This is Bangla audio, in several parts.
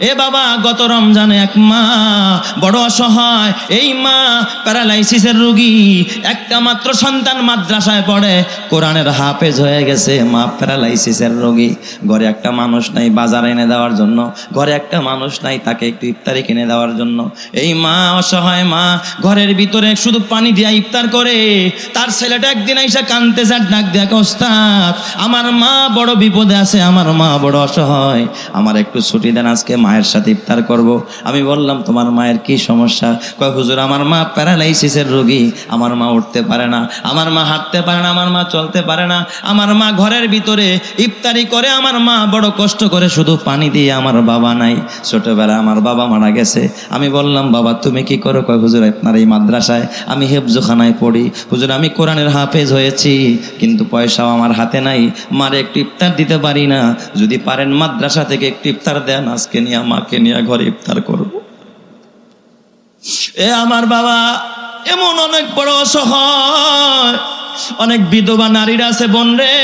এ বাবা, গত রমজানে এক মা বড় অসহায়। এই মা প্যারালাইসিসের রোগী। একটা মাত্র সন্তান মাদ্রাসায় পড়ে। কোরআনের হাফেজ হয়ে গেছে, মা প্যারালাইসিসের রোগী। ঘরে একটা মানুষ নাই বাজার এনে দেওয়ার জন্য। ঘরে একটা মানুষ নাই তাকে একটু ইফতারি কিনে দেওয়ার জন্য। এই মা অসহায় মা, ঘরের ভিতরে শুধু পানি দিয়া ইফতার করে। তার ছেলেটা একদিন এসে কানতে যার ডাক দেয়া ওস্তাদ, আমার মা বড় বিপদে আছে, আমার মা বড় অসহায়। আমার একটু ছুটি দেন, আজকে মায়ের সাথে ইফতার করব। আমি বললাম, তোমার মায়ের কি সমস্যা? কয়, হুজুর, আমার মা প্যারালাইসিসের রোগী। আমার মা উঠতে পারে না। আমার মা হাঁটতে পারে না। আমার মা চলতে পারে না। আমার মা ঘরের ভিতরে ইফতারি করে আমার মা বড় কষ্ট করে শুধু পানি দিয়ে আমার বাবা নাই। ছোটবেলা আমার বাবা মারা গেছে। আমি বললাম, বাবা, তুমি কি করো? কয়, হুজুর, আপনার এই মাদ্রাসায় আমি হেফজোখানায় পড়ি। হুজুর, আমি কোরআনের হাফেজ হয়েছি, কিন্তু পয়সাও আমার হাতে নাই। মারে একটু ইফতার দিতে পারি না। যদি পারেন মাদ্রাসা থেকে একটু ইফতার দেন আজকে। নিয়ে মাকে নিয়ে ঘরে ইফতার করব। এ আমার বাবা, এমন অনেক বড় অসহায়, অনেক বিধবা নারীরা আছে বোন রে।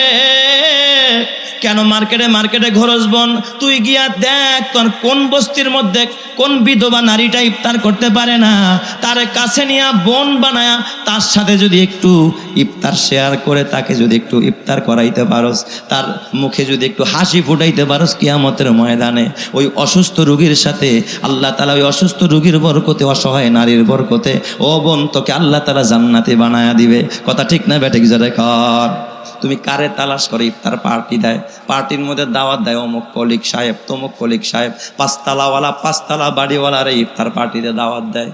কেন মার্কেটে মার্কেটে ঘরস বন? তুই গিয়া দেখ তোর কোন বস্তির মধ্যে কোন বিধবা নারীটা ইফতার করতে পারে না। তার কাছে নিয়ে বোন বানায়া তার সাথে যদি একটু ইফতার শেয়ার করে, তাকে যদি একটু ইফতার করাইতে পারস, তার মুখে যদি একটু হাসি ফুটাইতে পারস কিয়ামতের ময়দানে, ওই অসুস্থ রুগীর সাথে আল্লাহ তালা ওই অসুস্থ রুগীর বরকতে, অসহায় নারীর বরকতে, ও বোন, তোকে আল্লাহ তালা জান্নাতে বানায়া দিবে। কথা ঠিক না বেটে কি জোরে কর। তুমি কারে তালাশ করে ইফতার পার্টি দেয়? পার্টির মধ্যে দাওয়াত দেয়, অমুক কলিক সাহেব, তমুক কলিক সাহেব, পাঁচতলাওয়ালা, পাঁচতলা বাড়িওয়ালারে ইফতার পার্টিতে দাওয়াত দেয়।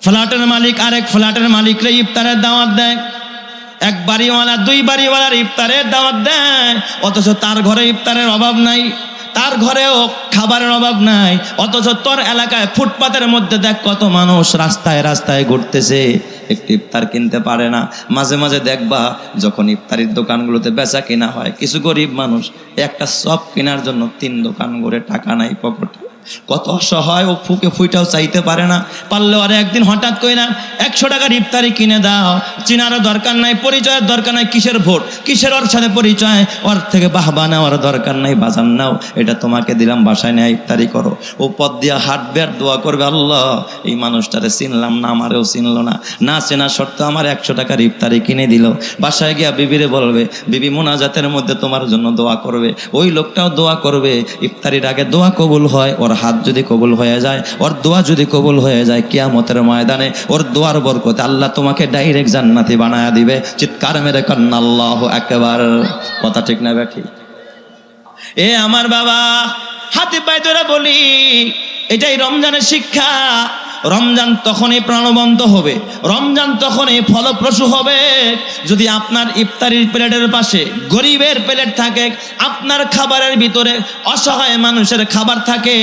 ফ্ল্যাটের মালিক আরেক ফ্ল্যাটের মালিকরে ইফতারের দাওয়াত দেয়। এক বাড়িওয়ালা, দুই বাড়িওয়ালার ইফতারের দাওয়াত দেয়। অথচ তার ঘরে ইফতারের অভাব নাই, তার ঘরেও খাবারের অভাব নাই। অথচ তোর এলাকায় ফুটপাতের মধ্যে দেখ কত মানুষ রাস্তায় রাস্তায় ঘুরতেছে। একটি ইফতার কিনতে পারে না। মাঝে মাঝে দেখবা যখন ইফতারির দোকানগুলোতে বেচা কেনা হয়, কিছু গরিব মানুষ একটা সব কেনার জন্য তিন দোকান করে টাকা নাই পকেটে। কত অসহায় ও ফুকে ফুইটাও চাইতে পারে না। পারলে আর একদিন হঠাৎ করে না, একশো টাকার ইফতারি কিনে দাও। চিনারও দরকার নাই, পরিচয়ের দরকার নাই, কিসের ভোট? কিসের ওর সাথে পরিচয়? ওর থেকে বাহবা নেওয়ার দরকার নাই বাজার নাও, এটা তোমাকে দিলাম, বাসায় নেয় ইফতারি করো। ও পদ দিয়া হাঁটবে আর দোয়া করবে, আল্লাহ, এই মানুষটারে চিনলাম না, আমারেও চিনলো না। না চেনা সত্ত্বেও আমার একশো টাকার ইফতারি কিনে দিল। বাসায় গিয়া বিবিরে বলবে, বিবি মোনাজাতের মধ্যে তোমার জন্য দোয়া করবে। ওই লোকটাও দোয়া করবে, ইফতারির আগে দোয়া কবুল হয়, ওর হাত যদি কবুল হয়ে যায়, ওর দোয়া যদি কবুল হয়ে যায় কিয়ামতের ময়দানে, ওর দোয়ার বরকতে আল্লাহ তোমাকে ডাইরেক্ট জান্নাতি বানায় দিবে। চিৎকার মেরে কন্নাল্লাহ একেবার কথা ঠিক না ব্যাঠি? এ আমার বাবা হাতে পায়ে তোরা বলি, এটাই রমজানের শিক্ষা। রমজান তখনই প্রাণবন্ত হবে। রমজান তখনই ফলপ্রসূ হবে। যদি আপনার ইফতারির প্লেটের পাশে গরিবের প্লেট থাকে, আপনার খাবারের ভিতরে অসহায় মানুষের খাবার থাকে,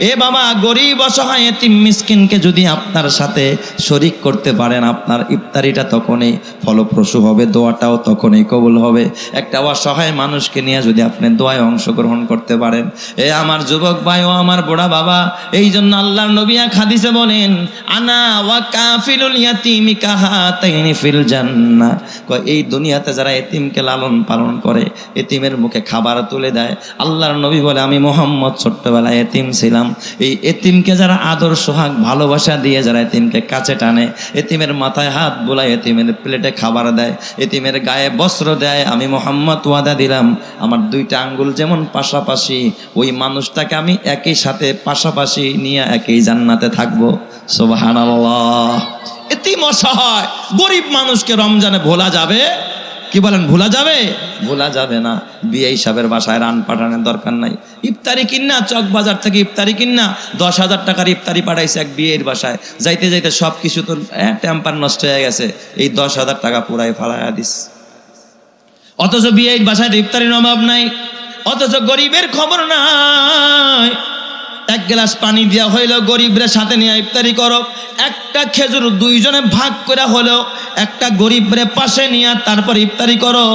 এ বাবা গরিব, অসহায় এতিম মিসকিনকে যদি আপনার সাথে শরিক করতে পারেন, আপনার ইফতারিটা তখনই ফলপ্রসূ হবে, দোয়াটাও তখনই কবুল হবে। একটা অসহায় মানুষকে নিয়ে যদি আপনি দোয়ায় অংশগ্রহণ করতে পারেন, এ আমার যুবক ভাই ও আমার বুড়া বাবা এই জন্য আল্লাহর নবিয়া খাদিসে বলেন, আনা ওয়া কাফিলুল ইয়াতিমি কাহাতাইনি ফিল জান্নাহ। কয়, এই দুনিয়াতে যারা এতিমকে লালন পালন করে, এতিমের মুখে খাবার তুলে দেয়, আল্লাহর নবী বলে আমি মোহাম্মদ ছোট্টবেলায় এতিম ছিলাম। এই এতিমকে যারা আদর, সোহাগ, ভালোবাসা দিয়ে যারা এতিমকে কাছে টানে, এতিমের মাথায় হাত বোলায়, এতিমের প্লেটে খাবার দেয়, এতিমের গায়ে বস্ত্র দেয়, আমি মোহাম্মদ ওয়াদা দিলাম। আমার দুইটা আঙ্গুল যেমন পাশাপাশি, ওই মানুষটাকে আমি একই সাথে পাশাপাশি নিয়ে একই জান্নাতে থাকব। গরিব মানুষকে রমজানে ভোলা যাবে? কি বলেন, ভোলা যাবে? ভোলা যাবে না। বিয়ে হিসাবের বাসায় রান পাঠানোর দরকার নাই। ইফতারি কিন্না, চক বাজার থেকে ইফতারি কিন্না। দশ হাজার টাকার ইফতারি পাঠাইছে এক বিয়ের বাসায়। যাইতে যাইতে সব কিছু তো টেম্পার নষ্ট হয়ে গেছে। এই দশ হাজার টাকা পুরাই ফালাইয়া দিস। অথচ বিয়ে বাসায় ইফতারির অভাব নাই। অথচ গরিবের খবর নাই। এক গ্লাস পানি দেওয়া হইল, গরিবরে সাথে নিয়ে ইফতারি করো। একটা খেজুর দুইজনে ভাগ করে হলো একটা গরিবরে পাশে নিয়ে তারপর ইফতারি করো।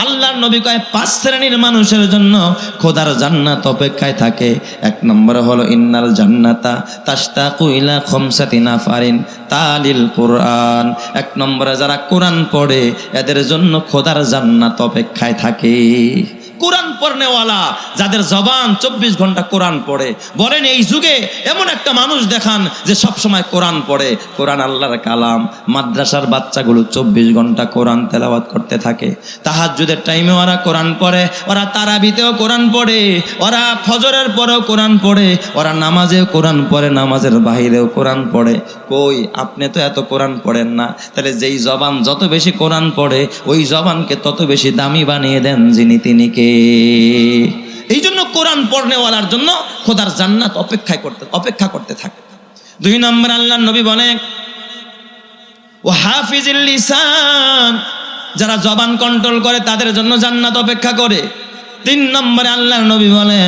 আল্লাহর নবী কয়, পাঁচ শ্রেণির মানুষের জন্য খোদার জান্নাত অপেক্ষায় থাকে। এক নম্বরে হলো, ইন্নাল জান্নাতা তাস্তা কুইলা খমসাতি নাফারিন তালিল কোরআন। এক নম্বরে যারা কোরআন পড়ে, এদের জন্য খোদার জান্নাত অপেক্ষায় থাকে। কোরআন পড়নেওয়ালা যাদের জবান চব্বিশ ঘণ্টা কোরআন পড়ে। বলেন, এই যুগে এমন একটা মানুষ দেখান যে সব সময় কোরআন পড়ে। কোরআন আল্লাহর কালাম। মাদ্রাসার বাচ্চাগুলো চব্বিশ ঘণ্টা কোরআন তেলাওয়াত করতে থাকে। তাহাজ্জুদের টাইমে ওরা কোরআন পড়ে, ওরা তারাবিতেও কোরআন পড়ে, ওরা ফজরের পরেও কোরআন পড়ে, ওরা নামাজেও কোরআন পড়ে, নামাজের বাহিরেও কোরআন পড়ে। কই, আপনি তো এত কোরআন পড়েন না। তাহলে যেই জবান যত বেশি কোরআন পড়ে, ওই জবানকে তত বেশি দামি বানিয়ে দেন যিনি তিনি কে? এই জন্য কোরআন পড়নেওয়ালার জন্য খোদার জান্নাত অপেক্ষায় করতে, অপেক্ষা করতে থাকে। দুই নম্বর আল্লাহ নবী বলে ও হাফিজিল লিসান যারা জবান কন্ট্রোল করে তাদের জন্য জান্নাত অপেক্ষা করে। তিন নম্বরে আল্লাহ নবী বলে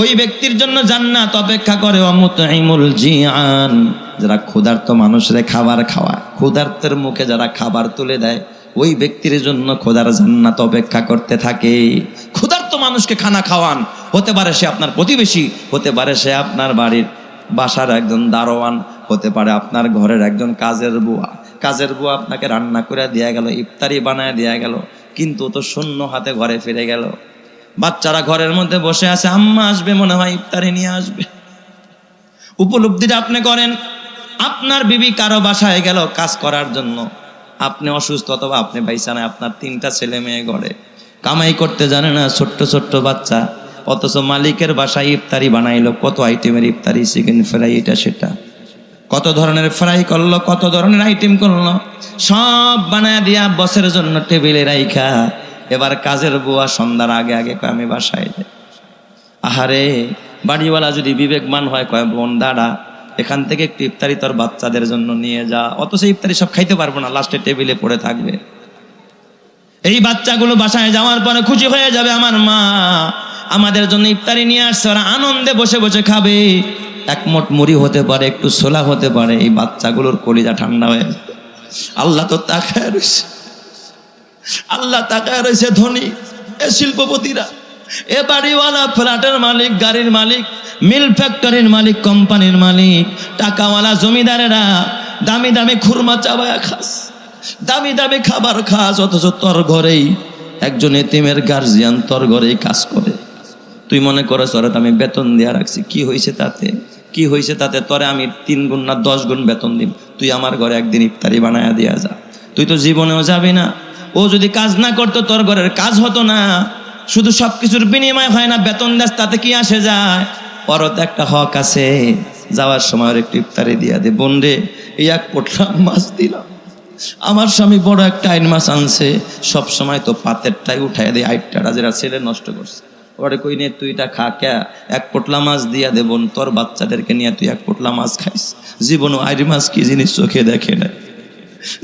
ওই ব্যক্তির জন্য জান্নাত অপেক্ষা করে অমুতাইমুল জিয়ান যারা ক্ষুধার্ত মানুষের খাবার খাওয়ায়। ক্ষুধার্তের মুখে যারা খাবার তুলে দেয় ওই ব্যক্তির জন্য খোদার জান্নাত অপেক্ষা করতে থাকে। ক্ষুধার্ত মানুষকে খানা খাওয়ান। হতে পারে সে আপনার প্রতিবেশী, হতে পারে সে আপনার বাড়ির বাসার একজন দারোয়ান, হতে পারে আপনার ঘরের একজন কাজের বুয়া। কাজের বুয়া আপনাকে রান্না করে দেয়া গেল, ইফতারি বানায় দেয়া গেল, কিন্তু তো শূন্য হাতে ঘরে ফিরে গেল। বাচ্চারা ঘরের মধ্যে বসে আছে, আম্মা আসবে মনে হয়, ইফতারি নিয়ে আসবে। উপলব্ধিটা আপনি করেন। আপনার বিবি কারও বাসায় গেল কাজ করার জন্য। আপনি অসুস্থ অথবা আপনি পাইছেন আপনার তিনটা ছেলে মেয়ে ঘরে কামাই করতে জানে না, ছোট্ট ছোট্ট বাচ্চা। অথচ মালিকের বাসায় ইফতারি বানাইলো, কত আইটেমের ইফতারি, চিকেন ফ্রাই, এটা সেটা। কত ধরনের ফ্রাই করল, কত ধরনের আইটেম করল। সব বানায় দিয়া বসের জন্য টেবিলে রাইখা। এবার কাজের বুয়া সন্ধ্যার আগে আগে আমি বাসায় যাই। আহারে, বাড়িওয়ালা যদি বিবেকমান হয়, কয়, বোন, দাঁড়া। এখান থেকে একটু ইফতারি তোর বাচ্চাদের জন্য নিয়ে যা। অথচ ইফতারি সব খাইতে পারব না, লাস্টে টেবিলে পড়ে থাকবে। এই বাচ্চাগুলো বাসায় যাওয়ার পরে খুশি হয়ে যাবে আমার মা। আমাদের জন্য ইফতারি নিয়ে আসছে, ওরা আনন্দে বসে বসে খাবে। এক মোট মুড়ি হতে পারে, একটু ছোলা হতে পারে, এই বাচ্চাগুলোর কলিজা ঠান্ডা হয়ে আল্লাহ তো তাকায় রয়েছে। আল্লাহ তাকায় রয়েছে ধনী, এ শিল্পপতিরা। এ বাড়িওয়ালা ফ্ল্যাটের মালিক, গাড়ির মালিক, মিল ফ্যাক্টরির মালিক, কোম্পানির মালিক, টাকাওয়ালা জমিদারেরা দামি দামি খুরমা চাবায়া খাস, দামি দামি খাবার খাস, অথচ তোর ঘরেই একজন এতিমের গার্জিয়ান তোর ঘরেই কাজ করে। তুই মনে করে তোরে আমি বেতন দেওয়া রাখছি, কি হয়েছে তাতে? কি হয়েছে তাতে? তোরে আমি তিন গুণ না দশ গুণ বেতন দিব। তুই আমার ঘরে একদিন ইফতারি বানায়া দিয়া যা। তুই তো জীবনেও যাবি না। ও যদি কাজ না করতো, তোর ঘরের কাজ হতো না। শুধু সব কিছুর বিনিময় হয় না, বেতন দেস তাতে কি আসে যায়? পরত একটা হক আছে, যাওয়ার সময় একটু ইফতারি দিয়া দে। বোন রে, এই এক পোটলা মাছ দিলাম আমার স্বামী বড় একটা আইন মাছ আনছে, সব সময় তো পাতেরটাই উঠাই দেয়, আইটটা যারা ছেলে নষ্ট করছে। ওরে কই নে, তুই এটা খা কে এক পোটলা মাছ দিয়া দে বোন, তোর বাচ্চাদেরকে নিয়ে তুই এক পোটলা মাছ খাইস। জীবনে আইরি মাছ কি জিনিস চোখে দেখে নাই।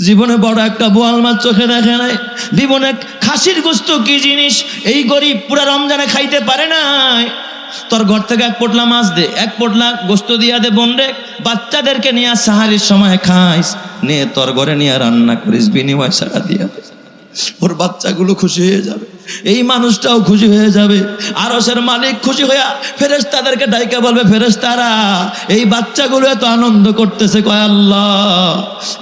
জীবনে বড় একটা বোয়াল মাছ চোখে দেখে নাই। জীবনে খাসির গোস্ত কি জিনিস? এই গরিব পুরা রমজানে খাইতে পারে নাই। তোর ঘর থেকে এক পোটলা মাছ দে, এক পোটলা গোস্ত দিয়া দে বন্ডে বাচ্চাদেরকে নিয়ে সাহারির সময় খাইস। নিয়ে তোর ঘরে নিয়ে রান্না করিস, বিনিময় সারা দিয়া। ওর বাচ্চাগুলো খুশি হয়ে যাবে। এই মানুষটাও খুশি হয়ে যাবে। আরসের মালিক খুশি হইয়া ফেরেস তাদেরকে ডাইকা বলবে ফেরেস তারা এই বাচ্চাগুলো এত আনন্দ করতেছে কয় আল্লাহ।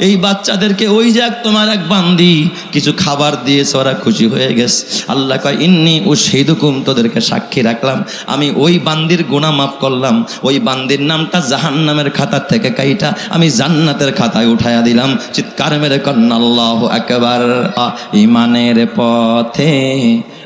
এই বাচ্চাদেরকে ওই যাক তোমার এক বান্দি, কিছু খাবার দিয়েছে, ওরা খুশি হয়ে গেছে। আল্লাহ কয়, ইন্নি ও সেইদুকুম তোদেরকে সাক্ষী রাখলাম। আমি ওই বান্দির গুণা মাফ করলাম। ওই বান্দির নামটা জাহান্নামের খাতার থেকে কাইটা আমি জান্নাতের খাতায় উঠাইয়া দিলাম। চিৎকার মেরে কন্যা আল্লাহ একবার ইমানের পথে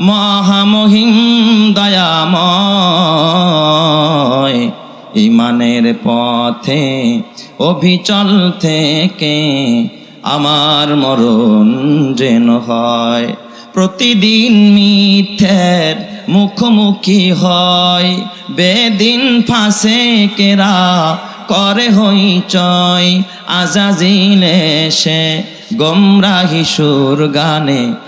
মহামহিম দয়াময়। ইমানের পথে অভিচল থেকে আমার মরণ যেন হয়। প্রতিদিন মিথ্যের মুখোমুখি হয়। বেদিন ফাঁসে কেরা করে হই চয়। আজাজিলে সে গোমরাহি সুর গানে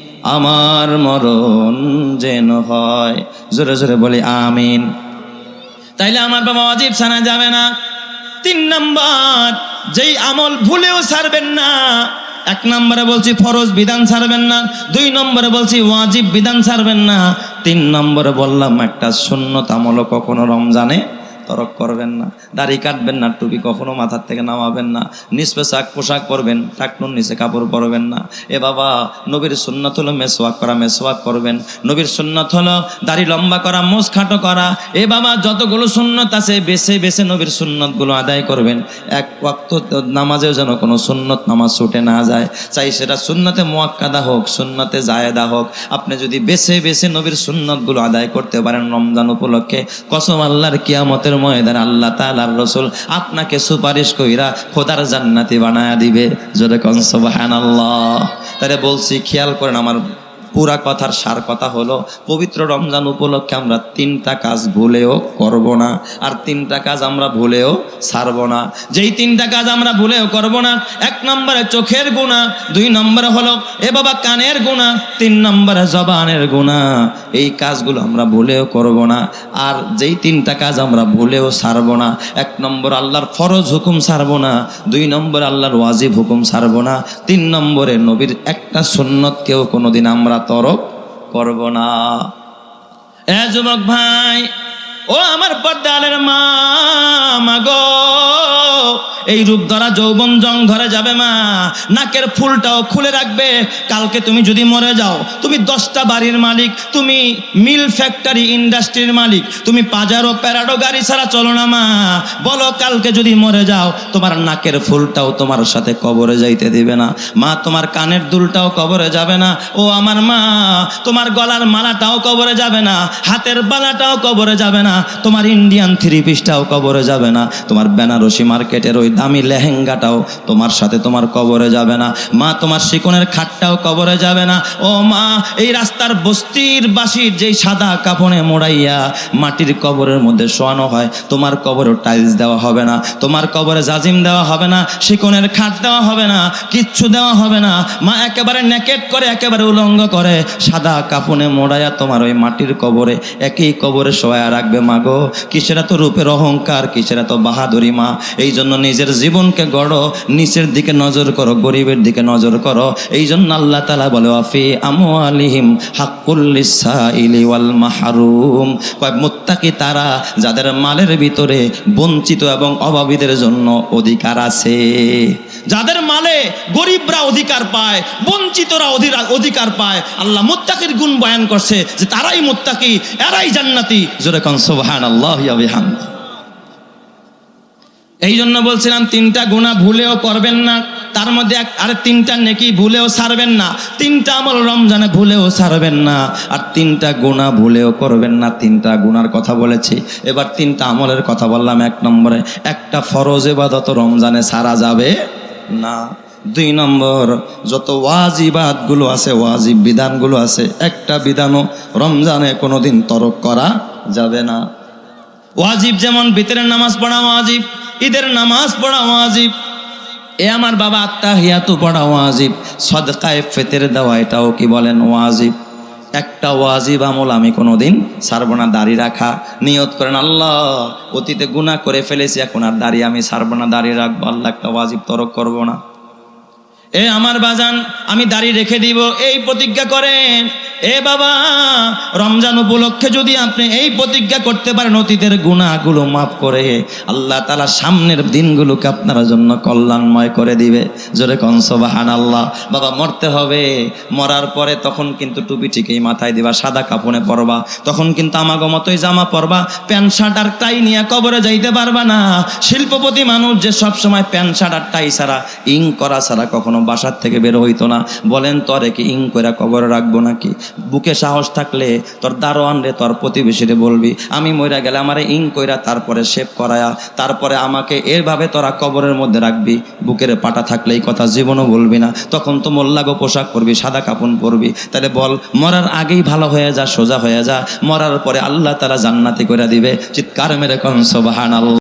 আমার মরণ যেন হয়। জোরে জোরে বলি, আমিন। তাইলে আমার বাবা অজীব সানা যাবে না। তিন নাম্বার, যেই আমল ভুলেও ছাড়বেন না। এক নম্বরে বলছি, ফরজ বিধান ছাড়বেন না। দুই নম্বরে বলছি, ওয়াজিব বিধান ছাড়বেন না। তিন নম্বরে বললাম, একটা সুন্নত আমলও কখনো রমজানে তরক করবেন না, দাড়ি কাটবেন না, টুপি কখনো মাথার থেকে নামাবেন না নিষ্পেশাক পোশাক পরবেন, টাকনুর নিচে কাপড় পরবেন না। এ বাবা, নবীর সুন্নত হলো মেসোয়াক করা মেসোয়াক করবেন। নবীর সুন্নত হলো দাড়ি লম্বা করা মোষ খাটো করা। এ বাবা, যতগুলো সুন্নত আছে, বেছে বেছে নবীর সুন্নতগুলো আদায় করবেন। এক ওয়াক্ত নামাজেও যেন কোনো সুন্নত নামাজ ছুটে না যায়। চাই সেটা সুন্নতে মোয়াক্কাদা হোক, সুন্নতে জায়েদা হোক। আপনি যদি বেছে বেছে নবীর সুন্নতগুলো আদায় করতে পারেন রমজান উপলক্ষে, কসম আল্লাহর কিয়ামতের ময়দান আল্লাহ তালার রসুল আপনাকে সুপারিশ কইরা খোদার জান্নাতি বানায় দিবে। জোরে হ্যান আল্লাহ তাহলে বলছি, খেয়াল করেন আমার পুরা কথার সার কথা হলো, পবিত্র রমজান উপলক্ষে আমরা তিনটা কাজ ভুলেও করব না, আর তিনটা কাজ আমরা ভুলেও ছাড়ব না। যেই তিনটা কাজ আমরা ভুলেও করব না, এক নম্বরে চোখের গুণা, দুই নম্বরে হলো, এ বাবা, কানের গুণা তিন নম্বরে জবানের গুণা। এই কাজগুলো আমরা ভুলেও করব না, আর যেই তিনটা কাজ আমরা ভুলেও ছাড়ব না, এক নম্বর আল্লাহর ফরজ হুকুম ছাড়ব না, দুই নম্বর আল্লাহর ওয়াজিব হুকুম ছাড়ব না, তিন নম্বরে নবীর একটা সুন্নতকেও কোনোদিন আমরা তরক করব না। এ যুবক ভাই ও আমার পদ্মালের মা মাগো এই রূপ ধরা যৌবন জং ধরে যাবে মা। নাকের ফুলটাও খুলে রাখবে। কালকে তুমি যদি মরে যাও, তুমি দশটা বাড়ির মালিক, তুমি মিল ফ্যাক্টরি ইন্ডাস্ট্রির মালিক, তুমি পাজারো প্যারাডো গাড়ি ছাড়া চলো না মা। বলো কালকে যদি মরে যাও, তোমার নাকের ফুলটাও তোমার সাথে কবরে যাইতে দিবে না। মা, তোমার কানের দুলটাও কবরে যাবে না। ও আমার মা, তোমার গলার মালাটাও কবরে যাবে না। হাতের বালাটাও কবরে যাবে না। তোমার ইন্ডিয়ান থ্রি পিসটাও কবরে যাবে না। তোমার বেনারসি মার্কেটের ওই দামি লেহেঙ্গাটাও তোমার সাথে তোমার কবরে যাবে না। মা, তোমার শিকনের খাটটাও কবরে যাবে না। ও মা, এই রাস্তার বস্তির বাসির যেই সাদা কাপড়ে মোড়াইয়া মাটির কবরের মধ্যে শোয়ানো হয়, তোমার কবরে টাইলস দেওয়া হবে না। তোমার কবরে জাজিম দেওয়া হবে না, শিকনের খাট দেওয়া হবে না, কিচ্ছু দেওয়া হবে না। মা, একেবারে নেকেট করে, একেবারে উলঙ্গ করে সাদা কাপড়ে মোড়াইয়া তোমার ওই মাটির কবরে, একই কবরে শোয়া রাখবে। মা গো, কিসেরা তো রূপের অহংকার, কিসেরা তো বাহাদুরি মা। এই জন্য নিজের জীবনকে গড়ো, নিচের দিকে নজর করো, গরিবের দিকে নজর করো। এই জন্য আল্লাহ তালা বলে, ওয়াফি আমু আলিহিম হাক্কুল্লিসাইলি ওয়াল মাহরুম। মুত্তাকি তারা যাদের মালের ভিতরে বঞ্চিত এবং অভাবীদের জন্য অধিকার আছে। যাদের মালে গরিবরা অধিকার পায়, বঞ্চিতরা অধি- অধিকার পায়, আল্লাহ মুত্তাকির গুণ বয়ান করছে যে তারাই মুত্তাকি, এরাই জান্নাতি। জোরে কন, সুবহানাল্লাহ ওয়া বিহামদিহি এই জন্য বলছিলাম, তিনটা গুণা ভুলেও করবেন না। তার মধ্যে এক আর তিনটা নেকি ভুলেও ছাড়বেন না। তিনটা আমল রমজানে ভুলেও ছাড়বেন না। আর তিনটা গুণা ভুলেও করবেন না। তিনটা গুণার কথা বলেছি। এবার তিনটা আমলের কথা বললাম এক নম্বরে। একটা ফরজ এবাদত রমজানে সারা যাবে না। দুই নম্বর, যত ওয়াজিবাতগুলো আছে, ওয়াজিব বিধানগুলো আছে, একটা বিধানও রমজানে কোনোদিন তরক করা যাবে না। ওয়াজিব যেমন ভিতরের নামাজ পড়া ওয়াজিব। ঈদের নামাজ পড়া ওয়াজিব। এ আমার বাবা আত্মা হিয়াতু পড়া ওয়াজিব। সদকায় ফেতের দেওয়া, এটাও কি বলেন ওয়াজিব? একটা ওয়াজিব আমল আমি কোনোদিন ছাড়বো না, দাড়ি রাখা। নিয়ত করেন, আল্লাহ, অতীতে গুনাহ করে ফেলেছি, এখন আর দাড়ি আমি ছাড়বো না, দাড়ি রাখব, আল্লাহ একটা ওয়াজিব তরক করব না। এ আমার বাজান, আমি দাড়ি রেখে দিব, এই প্রতিজ্ঞা করেন। এ বাবা, রমজান উপলক্ষে যদি আপনি এই প্রতিজ্ঞা করতে পারেন, অতীতের গুণাগুলো মাফ করে আল্লাহ তালা সামনের দিনগুলোকে আপনার জন্য কল্যাণময় করে দিবে। জোরে কনসবাহান আল্লাহ বাবা, মরতে হবে। মরার পরে তখন কিন্তু টুপি ঠিকই মাথায় দিবা, সাদা কাপড়ে পরবা। তখন কিন্তু আমাগো মতোই জামা পরবা। প্যান্ট, শার্ট আর টাই নিয়ে কবরে যাইতে পারবা না। শিল্পপতি মানুষ যে সব সময় প্যান্ট, শার্ট আর টাই ছাড়া, ইং করা ছাড়া কখনো বাসার থেকে বের হইতো না। বলেন, তরে কি ইং করে কবরে রাখব নাকি? বুকে সাহস থাকলে তোর দারোয়ান রে, তোর প্রতিবেশীরে বলবি, আমি মইরা গেলে আমারে ইং কইরা তারপরে শেভ করায়া, তারপরে আমাকে এভাবে তোরা কবরের মধ্যে রাখবি, বুকের পাটা থাকলে এই কথা জীবনও বলবি না। তখন তো মোল্লাগো পোশাক পরবি, সাদা কাপন পরবি। তাহলে বল, মরার আগেই ভালো হয়ে যা, সোজা হয়ে যা, মরার পরে আল্লাহ তারা জান্নাতি করে দিবে। চিৎকার মেরে কন সোবাহান